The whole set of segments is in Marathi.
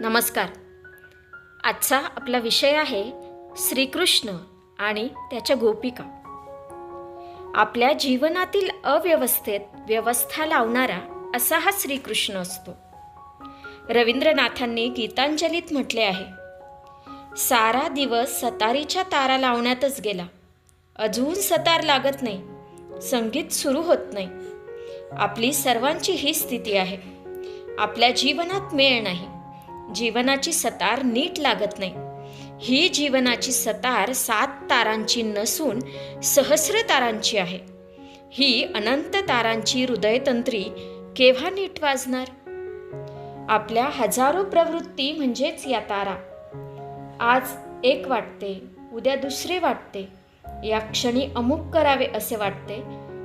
नमस्कार. आजचा आपला विषय आहे श्रीकृष्ण आणि त्याच्या गोपिका. आपल्या जीवनातील अव्यवस्थेत व्यवस्था लावणारा असा हा श्रीकृष्ण असतो. रवींद्रनाथांनी गीतांजलीत म्हटले आहे सारा दिवस सतारीच्या तारा लावण्यातच गेला. अजून सतार लागत नाही. संगीत सुरू होत नाही. आपली सर्वांची ही स्थिती आहे. आपल्या जीवनात मेळ नाही. जीवनाची सतार नीट लागत नाही. ही जीवनाची सतार सात तारांची नसून सहस्र तारांची आहे. ही अनंत तारांची हृदयतंत्री केव्हा नीट वाजणार? आपल्या हजारो प्रवृत्ती म्हणजेच या तारा. आज एक वाटते उद्या दुसरे वाटते. या क्षणी अमुक करावे असे वाटते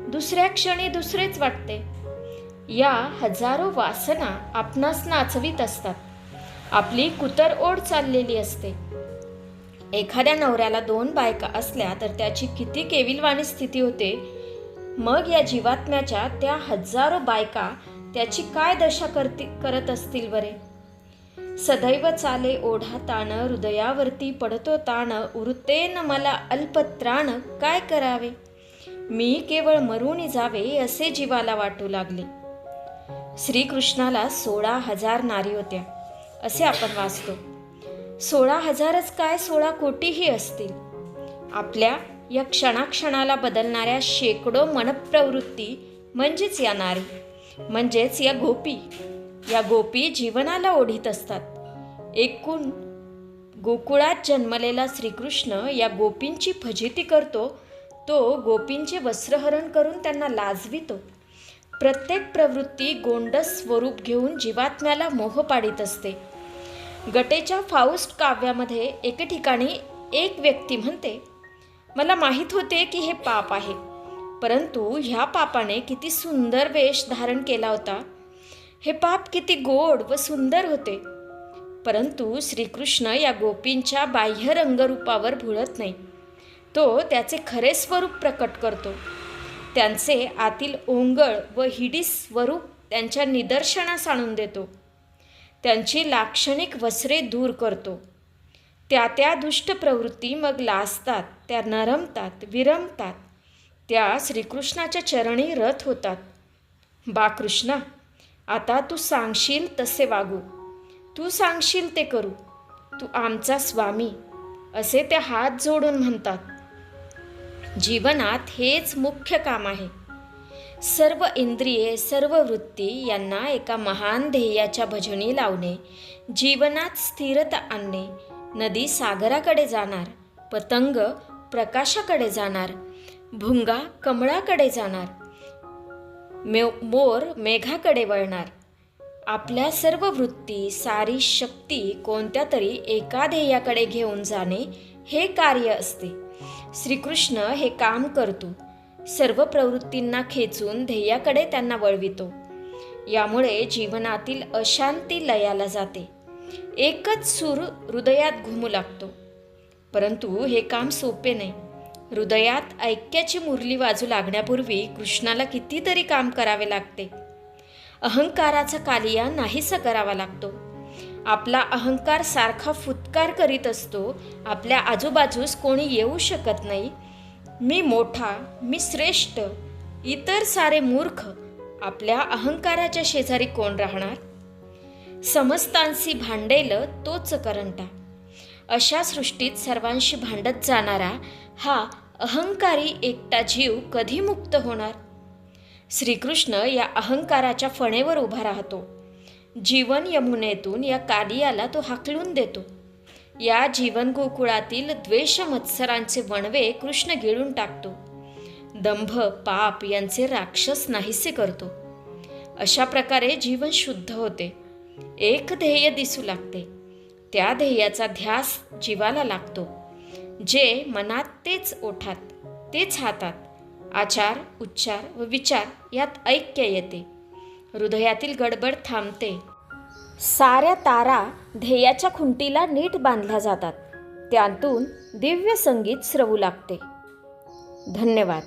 दुसऱ्या क्षणी दुसरेच वाटते. या हजारो वासना आपणास नाचवीत असतात. आपली कुतर ओढ चाललेली असते. एखाद्या नवऱ्याला दोन बायका असल्या तर त्याची किती केविलवाणी स्थिती होते. मग या जीवात्म्याच्या त्या हजारो बायका त्याची काय दशा करती करत असतील बरे? सदैव चाले ओढा ताण हृदयावरती पडतो ताण उरतेन मला अल्पत्राण काय करावे? मी केवळ मरून जावे असे जीवाला वाटू लागले. श्रीकृष्णाला सोळा हजार नारी होत्या. असे आपण वाचतो. सोळा हजारच काय सोळा कोटीही असतील. आपल्या या क्षणाक्षणाला बदलणाऱ्या शेकडो मनप्रवृत्ती म्हणजेच या नारी म्हणजेच या गोपी. या गोपी जीवनाला ओढीत असतात. एकूण गोकुळात जन्मलेला श्रीकृष्ण या गोपींची फजिती करतो तो गोपींचे वस्त्रहरण करून त्यांना लाजवितो. प्रत्येक प्रवृत्ती गोंडस स्वरूप घेऊन जीवात्म्याला मोह पाडित असते. गटेच्या फाऊस्ट काव्यामध्ये एके ठिकाणी एक व्यक्ती म्हणते मला माहीत होते की हे पाप आहे परंतु ह्या पापाने किती सुंदर वेश धारण केला होता. हे पाप किती गोड व सुंदर होते. परंतु श्रीकृष्ण या गोपींच्या बाह्य रंगरूपावर भुळत नाही. तो त्याचे खरे स्वरूप प्रकट करतो. त्यांचे आतील ओंगळ व हिडी स्वरूप त्यांच्या निदर्शनास आणून देतो. त्यांची लाक्षणिक वस्त्रे दूर करतो. त्या त्या दुष्ट प्रवृत्ती मग लाजतात त्या नरमतात विरमतात त्या श्रीकृष्णाच्या चरणी रथ होतात. बा कृष्णा आता तू सांगशील तसे वागू. तू सांगशील ते करू. तू आमचा स्वामी असे ते हात जोडून म्हणतात. जीवनात हेच मुख्य काम आहे. सर्व इंद्रिये सर्व वृत्ती यांना एका महान ध्येयाच्या भजनी लावणे जीवनात स्थिरता आणणे नदी सागराकडे जाणार पतंग प्रकाशाकडे जाणार भुंगा कमळाकडे जाणार मे मोर मेघाकडे वळणार. आपल्या सर्व वृत्ती सारी शक्ती कोणत्या तरी एका ध्येयाकडे घेऊन जाणे हे कार्य असते. श्रीकृष्ण हे काम करतो. सर्व प्रवृत्तींना खेचून ध्येयाकडे त्यांना वळवितो. यामुळे जीवनातील अशांती लयाला जाते. एकच सूर हृदयात घुमू लागतो. परंतु हे काम सोपे नाही. हृदयात ऐक्याची मुरली वाजू लागण्यापूर्वी कृष्णाला कितीतरी काम करावे लागते. अहंकाराचा कालिया नाहीसा करावा लागतो. आपला अहंकार सारखा फुतकार करीत असतो. आपल्या आजूबाजूस कोणी येऊ शकत नाही. मी मोठा मी श्रेष्ठ इतर सारे मूर्ख आपल्या अहंकाराच्या शेजारी कोण राहणार? समस्तांशी भांडेल तोच करंटा. अशा सृष्टीत सर्वांशी भांडत जाणारा हा अहंकारी एकटा जीव कधी मुक्त होणार? श्रीकृष्ण या अहंकाराच्या फणेवर उभा राहतो. जीवन यमुनेतून या कालियाला तो हाकलून देतो. या जीवन गोकुळातील द्वेष मत्सरांचे वणवे कृष्ण गिळून टाकतो. दंभ पाप यांचे राक्षस नाहीसे करतो. अशा प्रकारे जीवन शुद्ध होते. एक ध्येय दिसू लागते. त्या ध्येयाचा ध्यास जीवाला लागतो. जे मनात तेच ओठात तेच हातात आचार उच्चार व विचार यात ऐक्य येते. हृदयातील गडबड थांबते. साऱ्या तारा ध्येयाच्या खुंटीला नीट बांधल्या जातात. त्यातून दिव्य संगीत स्रवू लागते. धन्यवाद.